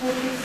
Thank you.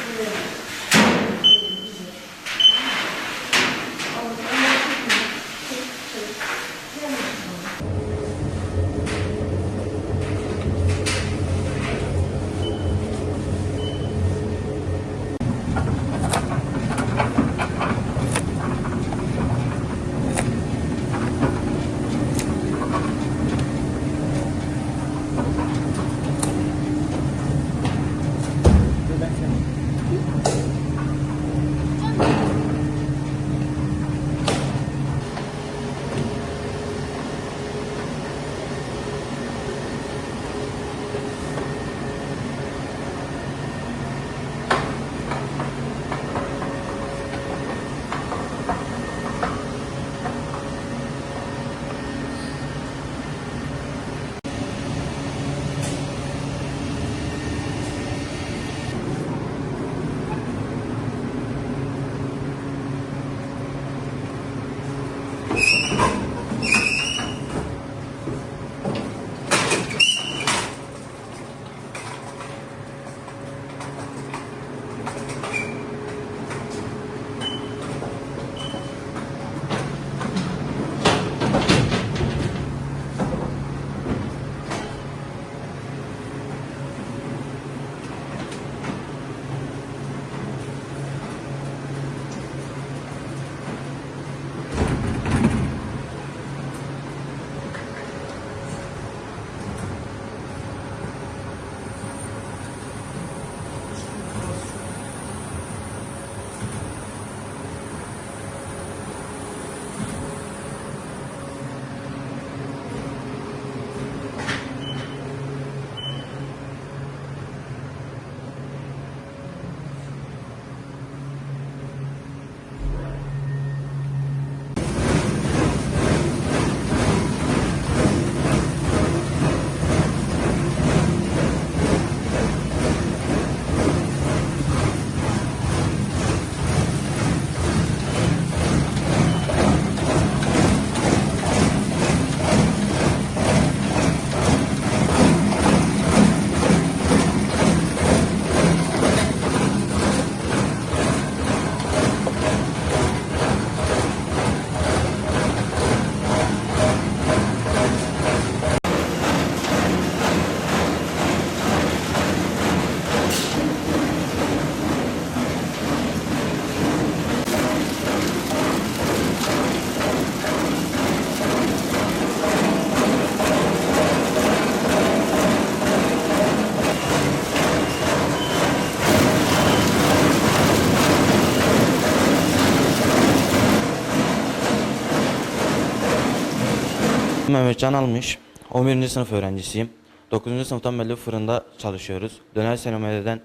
Mehmetcan Almış. 11. sınıf öğrencisiyim. 9. sınıftan beri fırında çalışıyoruz. Döner senemelerden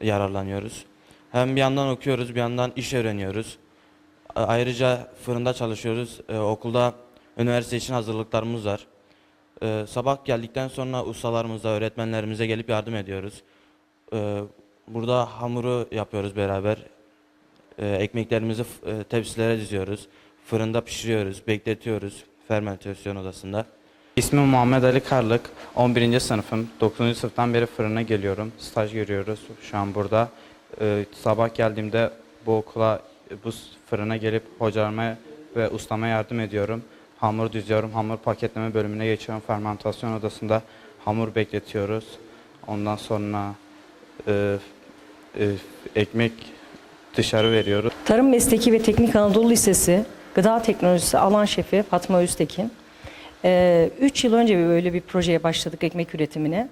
yararlanıyoruz. Hem bir yandan okuyoruz, bir yandan iş öğreniyoruz. Ayrıca fırında çalışıyoruz. Ee, okulda üniversite için hazırlıklarımız var. Ee, sabah geldikten sonra ustalarımıza, öğretmenlerimize gelip yardım ediyoruz. Ee, burada hamuru yapıyoruz beraber. Ee, ekmeklerimizi e, tepsilere diziyoruz. Fırında pişiriyoruz, bekletiyoruz fermentasyon odasında. İsmim Muhammed Ali Karlık. 11. sınıfım. 9. sınıftan beri fırına geliyorum. Staj görüyoruz şu an burada. Ee, sabah geldiğimde bu okula, bu fırına gelip hocalarıma ve ustama yardım ediyorum. Hamur düzüyorum. Hamur paketleme bölümüne geçiyorum. Fermentasyon odasında hamur bekletiyoruz. Ondan sonra e, e, ekmek dışarı veriyoruz. Tarım Mesleki ve Teknik Anadolu Lisesi Gıda Teknolojisi alan şefi Fatma Öztekin. 3 yıl önce böyle bir projeye başladık ekmek üretimine.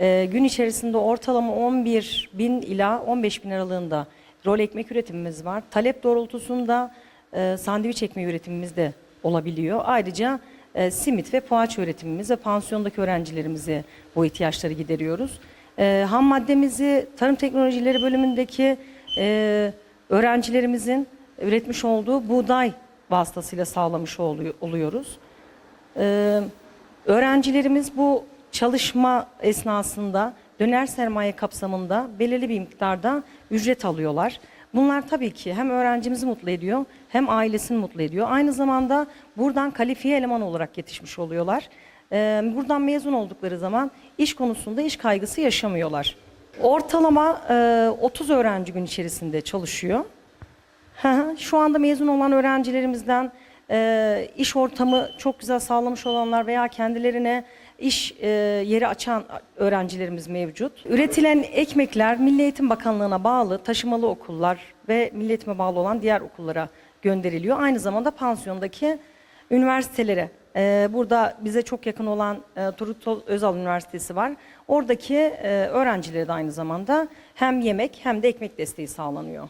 Ee, gün içerisinde ortalama 11 bin ila 15 bin aralığında rol ekmek üretimimiz var. Talep doğrultusunda e, sandviç ekmeği üretimimiz de olabiliyor. Ayrıca e, simit ve poğaça üretimimiz ve pansiyondaki öğrencilerimize bu ihtiyaçları gideriyoruz. E, ham maddemizi Tarım Teknolojileri bölümündeki e, öğrencilerimizin üretmiş olduğu buğday vasıtasıyla sağlamış oluyor- oluyoruz. Ee, öğrencilerimiz bu çalışma esnasında döner sermaye kapsamında belirli bir miktarda ücret alıyorlar. Bunlar tabii ki hem öğrencimizi mutlu ediyor hem ailesini mutlu ediyor. Aynı zamanda buradan kalifiye eleman olarak yetişmiş oluyorlar. Ee, buradan mezun oldukları zaman iş konusunda iş kaygısı yaşamıyorlar. Ortalama e, 30 öğrenci gün içerisinde çalışıyor. Şu anda mezun olan öğrencilerimizden e, iş ortamı çok güzel sağlamış olanlar veya kendilerine iş e, yeri açan öğrencilerimiz mevcut. Üretilen ekmekler Milli Eğitim Bakanlığı'na bağlı taşımalı okullar ve Milli Eğitim'e bağlı olan diğer okullara gönderiliyor. Aynı zamanda pansiyondaki üniversitelere. e, burada bize çok yakın olan e, Turgut Özal Üniversitesi var. Oradaki e, öğrencilere de aynı zamanda hem yemek hem de ekmek desteği sağlanıyor.